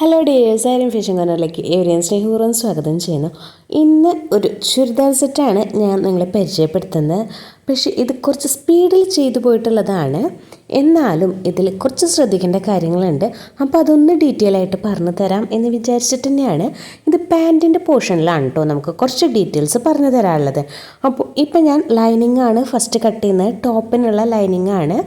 Hello dears ആരും fishing കോർണറിലേക്ക് ഏവരെയും സ്നേഹപൂർവം സ്വാഗതം ചെയ്യുന്നു. ഇന്ന് ഒരു ചുരിദാർ സെറ്റാണ് ഞാൻ നിങ്ങളെ പരിചയപ്പെടുത്തുന്നത്. പക്ഷേ ഇത് കുറച്ച് സ്പീഡിൽ ചെയ്തു പോയിട്ടുള്ളതാണ്. എന്നാലും ഇതിൽ കുറച്ച് ശ്രദ്ധിക്കേണ്ട കാര്യങ്ങളുണ്ട്. അപ്പോൾ അതൊന്ന് ഡീറ്റെയിൽ ആയിട്ട് പറഞ്ഞു തരാം എന്ന് വിചാരിച്ചിട്ട് തന്നെയാണ് ഇത് പാന്റിന്റെ പോർഷനിലാണ് കേട്ടോ നമുക്ക് കുറച്ച് ഡീറ്റെയിൽസ് പറഞ്ഞു തരാനുള്ളത്. അപ്പോൾ ഇപ്പം ഞാൻ ലൈനിങ് ആണ് ഫസ്റ്റ് കട്ട് ചെയ്യുന്നത് ടോപ്പിനുള്ള ലൈനിങ് ആണ്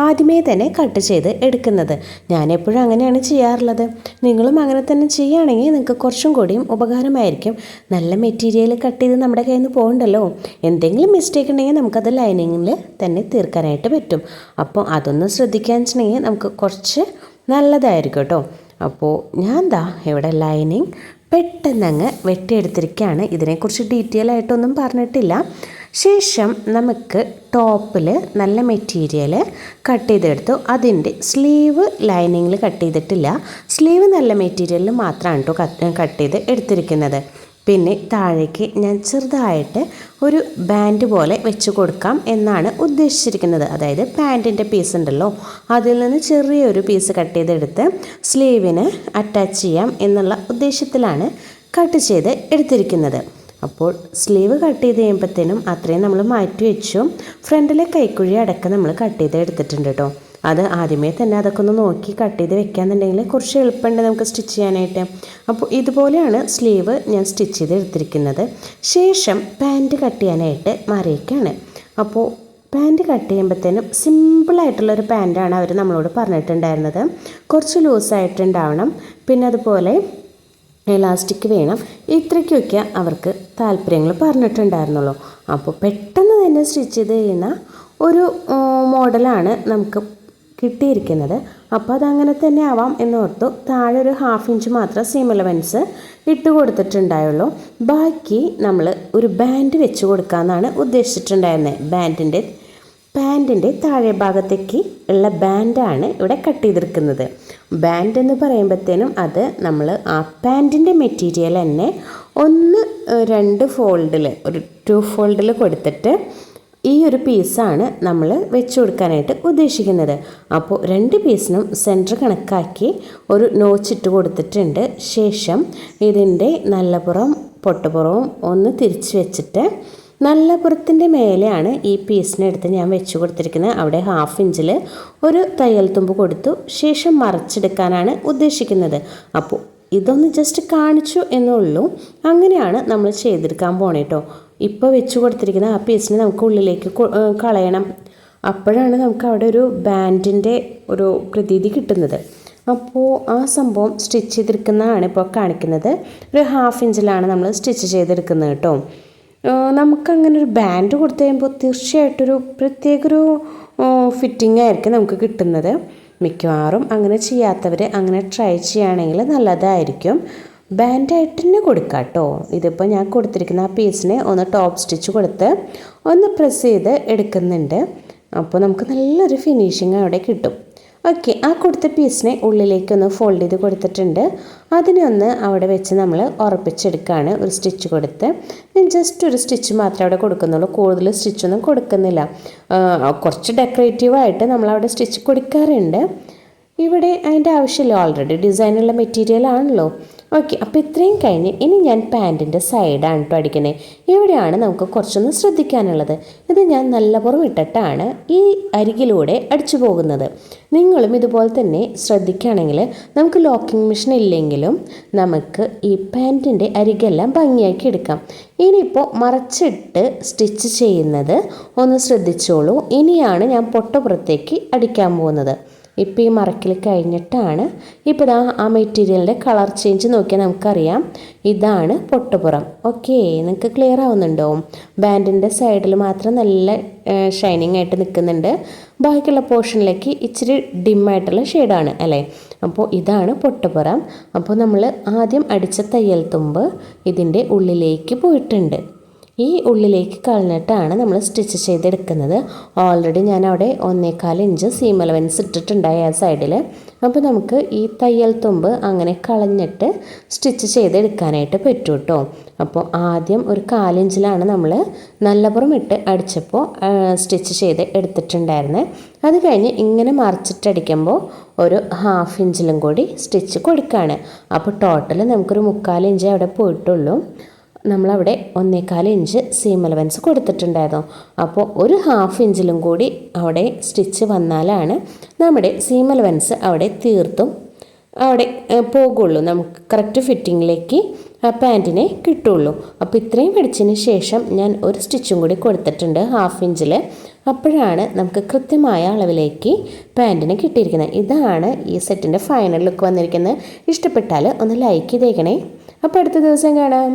ആദ്യമേ തന്നെ കട്ട് ചെയ്ത് എടുക്കുന്നത്. ഞാൻ എപ്പോഴും അങ്ങനെയാണ് ചെയ്യാറുള്ളത്. നിങ്ങളും അങ്ങനെ തന്നെ ചെയ്യുകയാണെങ്കിൽ നിങ്ങൾക്ക് കുറച്ചും കൂടിയും ഉപകാരമായിരിക്കും. നല്ല മെറ്റീരിയൽ കട്ട് ചെയ്ത് നമ്മുടെ കയ്യിൽ നിന്ന് പോകണ്ടല്ലോ. എന്തെങ്കിലും മിസ്റ്റേക്ക് ഉണ്ടെങ്കിൽ നമുക്കത് ലൈനിങ്ങിൽ തന്നെ തീർക്കാനായിട്ട് പറ്റും. അപ്പോൾ അതൊന്ന് ശ്രദ്ധിക്കാൻ വെച്ചിട്ടുണ്ടെങ്കിൽ നമുക്ക് കുറച്ച് നല്ലതായിരിക്കും കേട്ടോ. അപ്പോൾ ഞാൻ ദാ ഇവിടെ ലൈനിങ് പെട്ടെന്നങ്ങ് വെട്ടിയെടുത്തിരിക്കുകയാണ്. ഇതിനെക്കുറിച്ച് ഡീറ്റെയിൽ ആയിട്ടൊന്നും പറഞ്ഞിട്ടില്ല. ശേഷം നമുക്ക് ടോപ്പിൽ നല്ല മെറ്റീരിയൽ കട്ട് ചെയ്തെടുത്തു. അതിന്റെ സ്ലീവ് ലൈനിങ്ങിൽ കട്ട് ചെയ്തിട്ടില്ല. സ്ലീവ് നല്ല മെറ്റീരിയലിൽ മാത്രമാണ് കേട്ടോ കട്ട് ചെയ്ത് എടുത്തിരിക്കുന്നത്. പിന്നെ താഴേക്ക് ഞാൻ ചെറുതായിട്ട് ഒരു ബാൻഡ് പോലെ വെച്ച് കൊടുക്കാം എന്നാണ് ഉദ്ദേശിച്ചിരിക്കുന്നത്. അതായത് പാന്റിന്റെ പീസ് ഉണ്ടല്ലോ. അതിൽ നിന്ന് ചെറിയൊരു പീസ് കട്ട് ചെയ്തെടുത്ത് സ്ലീവിന് അറ്റാച്ച് ചെയ്യാം എന്നുള്ള ഉദ്ദേശത്തിലാണ് കട്ട് ചെയ്ത് എടുത്തിരിക്കുന്നത്. അപ്പോൾ സ്ലീവ് കട്ട് ചെയ്ത് കഴിയുമ്പോഴത്തേനും അത്രയും നമ്മൾ മാറ്റി വെച്ചു. ഫ്രണ്ടിലെ കൈക്കുഴി അടക്കം നമ്മൾ കട്ട് ചെയ്ത് എടുത്തിട്ടുണ്ട് കേട്ടോ അത് ആദ്യമേ തന്നെ അതൊക്കെ ഒന്ന് നോക്കി കട്ട് ചെയ്ത് വെക്കാന്നുണ്ടെങ്കിൽ കുറച്ച് എളുപ്പമുണ്ട് നമുക്ക് സ്റ്റിച്ച് ചെയ്യാനായിട്ട്. അപ്പോൾ ഇതുപോലെയാണ് സ്ലീവ് ഞാൻ സ്റ്റിച്ച് ചെയ്ത് എടുത്തിരിക്കുന്നത്. ശേഷം പാന്റ് കട്ട് ചെയ്യാനായിട്ട് മാറിയേക്കാണ് അപ്പോൾ പാന്റ് കട്ട് ചെയ്യുമ്പോഴത്തേനും സിമ്പിളായിട്ടുള്ളൊരു പാന്റാണ് അവർ നമ്മളോട് പറഞ്ഞിട്ടുണ്ടായിരുന്നത്. കുറച്ച് ലൂസായിട്ടുണ്ടാവണം പിന്നെ അതുപോലെ എലാസ്റ്റിക് വേണം. ഇത്രയ്ക്കൊക്കെ അവർക്ക് താല്പര്യങ്ങൾ പറഞ്ഞിട്ടുണ്ടായിരുന്നുള്ളൂ. അപ്പോൾ പെട്ടെന്ന് തന്നെ സ്റ്റിച്ച് ചെയ്ത് ചെയ്യുന്ന ഒരു മോഡലാണ് നമുക്ക് കിട്ടിയിരിക്കുന്നത്. അപ്പോൾ അതങ്ങനെ തന്നെ ആവാം എന്നോർത്തു. താഴെ ഒരു ഹാഫ് ഇഞ്ച് മാത്രം സീം എലവൻസ് ഇട്ട് കൊടുത്തിട്ടുണ്ടായുള്ളൂ. ബാക്കി നമ്മൾ ഒരു ബാൻഡ് വെച്ച് കൊടുക്കാമെന്നാണ് ഉദ്ദേശിച്ചിട്ടുണ്ടായിരുന്നത് ബാൻഡിന്റെ പാന്റിന്റെ താഴെ ഭാഗത്തേക്ക് ഉള്ള ബാൻഡാണ് ഇവിടെ കട്ട് ചെയ്തിരിക്കുന്നത്. ബാൻഡ് എന്ന് പറയുമ്പോഴത്തേനും അത് നമ്മൾ ആ പാന്റിന്റെ മെറ്റീരിയൽ തന്നെ ഒന്ന് രണ്ട് ഫോൾഡിൽ ഒരു ടു ഫോൾഡിൽ കൊടുത്തിട്ട് ഈ ഒരു പീസാണ് നമ്മൾ വെച്ച് കൊടുക്കാനായിട്ട് ഉദ്ദേശിക്കുന്നത്. അപ്പോൾ രണ്ട് പീസിനും സെന്റർ കണക്കാക്കി ഒരു നോച്ചിട്ട് കൊടുത്തിട്ടുണ്ട്. ശേഷം ഇതിന്റെ നല്ല പുറം പൊട്ടപ്പുറവും ഒന്ന് തിരിച്ച് വെച്ചിട്ട് നല്ല പുറത്തിന്റെ മേലെയാണ് ഈ പീസിനെടുത്ത് ഞാൻ വെച്ച് കൊടുത്തിരിക്കുന്നത്. അവിടെ ഹാഫ് ഇഞ്ചിൽ ഒരു തയ്യൽ തുമ്പ് കൊടുത്തു. ശേഷം മറച്ചെടുക്കാനാണ് ഉദ്ദേശിക്കുന്നത്. അപ്പോൾ ഇതൊന്ന് ജസ്റ്റ് കാണിച്ചു എന്നുള്ളൂ. അങ്ങനെയാണ് നമ്മൾ ചെയ്തെടുക്കാൻ പോണേ കേട്ടോ ഇപ്പോൾ വെച്ച് കൊടുത്തിരിക്കുന്ന ആ പീസിനെ നമുക്ക് ഉള്ളിലേക്ക് കളയണം. അപ്പോഴാണ് നമുക്ക് അവിടെ ഒരു ബാൻഡിന്റെ ഒരു പ്രതീതി കിട്ടുന്നത്. അപ്പോൾ ആ സംഭവം സ്റ്റിച്ച് ചെയ്തെടുക്കുന്നതാണ് ഇപ്പോൾ കാണിക്കുന്നത്. ഒരു ഹാഫ് ഇഞ്ചിലാണ് നമ്മൾ സ്റ്റിച്ച് ചെയ്തെടുക്കുന്നത് കേട്ടോ നമുക്കങ്ങനെ ഒരു ബാൻഡ് കൊടുത്തു കഴിയുമ്പോൾ തീർച്ചയായിട്ടൊരു പ്രത്യേക ഒരു ഫിറ്റിംഗ് ആയിരിക്കും നമുക്ക് കിട്ടുന്നത്. മിക്കവാറും അങ്ങനെ ചെയ്യാത്തവർ അങ്ങനെ ട്രൈ ചെയ്യുകയാണെങ്കിൽ നല്ലതായിരിക്കും. ബാൻഡായിട്ട് തന്നെ കൊടുക്കാം കേട്ടോ ഇതിപ്പോൾ ഞാൻ കൊടുത്തിരിക്കുന്ന ആ പീസിനെ ഒന്ന് ടോപ്പ് സ്റ്റിച്ച് കൊടുത്ത് ഒന്ന് പ്രസ് ചെയ്ത് എടുക്കുന്നുണ്ട്. അപ്പോൾ നമുക്ക് നല്ലൊരു ഫിനിഷിങ് അവിടെ കിട്ടും. ഓക്കെ ആ കൊടുത്ത പീസിനെ ഉള്ളിലേക്കൊന്ന് ഫോൾഡ് ചെയ്ത് കൊടുത്തിട്ടുണ്ട്. അതിനെ ഒന്ന് അവിടെ വെച്ച് നമ്മൾ ഉറപ്പിച്ചെടുക്കുകയാണ് ഒരു സ്റ്റിച്ച് കൊടുത്ത്. ഞാൻ ജസ്റ്റ് ഒരു സ്റ്റിച്ച് മാത്രമേ അവിടെ കൊടുക്കുന്നുള്ളൂ. കൂടുതൽ സ്റ്റിച്ചൊന്നും കൊടുക്കുന്നില്ല. കുറച്ച് ഡെക്കറേറ്റീവായിട്ട് നമ്മളവിടെ സ്റ്റിച്ച് കൊടുക്കാറുണ്ട്. ഇവിടെ അതിന്റെ ആവശ്യമില്ല. ഓൾറെഡി ഡിസൈനുള്ള മെറ്റീരിയൽ ആണല്ലോ. ഓക്കെ അപ്പോൾ ഇത്രയും കഴിഞ്ഞ് ഇനി ഞാൻ പാന്റിന്റെ സൈഡാണ് കേട്ടോ അടിക്കുന്നത് ഇവിടെയാണ് നമുക്ക് കുറച്ചൊന്ന് ശ്രദ്ധിക്കാനുള്ളത്. ഇത് ഞാൻ നല്ല പുറമിട്ടിട്ടാണ് ഈ അരികിലൂടെ അടിച്ചു പോകുന്നത്. നിങ്ങളും ഇതുപോലെ തന്നെ ശ്രദ്ധിക്കുകയാണെങ്കിൽ നമുക്ക് ലോക്കിംഗ് മെഷീൻ ഇല്ലെങ്കിലും നമുക്ക് ഈ പാന്റിന്റെ അരികെല്ലാം ഭംഗിയാക്കി എടുക്കാം. ഇനിയിപ്പോൾ മറച്ചിട്ട് സ്റ്റിച്ച് ചെയ്യുന്നത് ഒന്ന് ശ്രദ്ധിച്ചോളൂ. ഇനിയാണ് ഞാൻ പൊട്ടപ്പുറത്തേക്ക് അടിക്കാൻ പോകുന്നത്. ഇപ്പോൾ ഈ മറക്കിൽ കഴിഞ്ഞിട്ടാണ്. ഇപ്പോൾ ഇതാ ആ മെറ്റീരിയലിന്റെ കളർ ചേഞ്ച് നോക്കിയാൽ നമുക്കറിയാം. ഇതാണ് പൊട്ടുപുറം. ഓക്കെ നിങ്ങൾക്ക് ക്ലിയർ ആവുന്നുണ്ടോ? ബാൻഡിന്റെ സൈഡിൽ മാത്രം നല്ല ഷൈനിങ് ആയിട്ട് നിൽക്കുന്നുണ്ട്. ബാക്കിയുള്ള പോർഷനിലേക്ക് ഇച്ചിരി ഡിമ്മായിട്ടുള്ള ഷെയ്ഡാണ് അല്ലേ? അപ്പോൾ ഇതാണ് പൊട്ടുപുറം. അപ്പോൾ നമ്മൾ ആദ്യം അടിച്ച തയ്യൽ തുമ്പ് ഇതിന്റെ ഉള്ളിലേക്ക് പോയിട്ടുണ്ട്. ഈ ഉള്ളിലേക്ക് കളഞ്ഞിട്ടാണ് നമ്മൾ സ്റ്റിച്ച് ചെയ്തെടുക്കുന്നത്. ഓൾറെഡി ഞാൻ അവിടെ ഒന്നേകാൽ ഇഞ്ച് സീം അലവൻസ് ഇട്ടിട്ടുണ്ടായി ആ സൈഡിൽ അപ്പോൾ നമുക്ക് ഈ തയ്യൽ തുമ്പ് അങ്ങനെ കളഞ്ഞിട്ട് സ്റ്റിച്ച് ചെയ്തെടുക്കാനായിട്ട് പറ്റും കേട്ടോ അപ്പോൾ ആദ്യം ഒരു കാലിഞ്ചിലാണ് നമ്മൾ നല്ലപുറം ഇട്ട് അടിച്ചപ്പോൾ സ്റ്റിച്ച് ചെയ്ത് എടുത്തിട്ടുണ്ടായിരുന്നത് അത് കഴിഞ്ഞ് ഇങ്ങനെ മറിച്ചിട്ടടിക്കുമ്പോൾ ഒരു ഹാഫ് ഇഞ്ചിലും കൂടി സ്റ്റിച്ച് കൊടുക്കുകയാണ് അപ്പോൾ ടോട്ടൽ നമുക്കൊരു മുക്കാൽ ഇഞ്ച് അവിടെ പോയിട്ടുള്ളൂ. നമ്മളവിടെ ഒന്നേകാൽ ഇഞ്ച് സീം അലവൻസ് കൊടുത്തിട്ടുണ്ടായിരുന്നു. അപ്പോൾ ഒരു ഹാഫ് ഇഞ്ചിലും കൂടി അവിടെ സ്റ്റിച്ച് വന്നാലാണ് നമ്മുടെ സീം അലവൻസ് അവിടെ തീർത്തും അവിടെ പോകുള്ളൂ. നമുക്ക് കറക്റ്റ് ഫിറ്റിങ്ങിലേക്ക് ആ പാന്റിനെ കിട്ടുള്ളൂ. അപ്പോൾ ഇത്രയും പിടിച്ചതിന് ശേഷം ഞാൻ ഒരു സ്റ്റിച്ചും കൂടി കൊടുത്തിട്ടുണ്ട് ഹാഫ് ഇഞ്ചിൽ അപ്പോഴാണ് നമുക്ക് കൃത്യമായ അളവിലേക്ക് പാന്റിന് കിട്ടിയിരിക്കുന്നത്. ഇതാണ് ഈ സെറ്റിന്റെ ഫൈനൽ ലുക്ക് വന്നിരിക്കുന്നത്. ഇഷ്ടപ്പെട്ടാൽ ഒന്ന് ലൈക്ക് ചെയ്തേക്കണേ. അപ്പോൾ അടുത്ത ദിവസം കാണാം.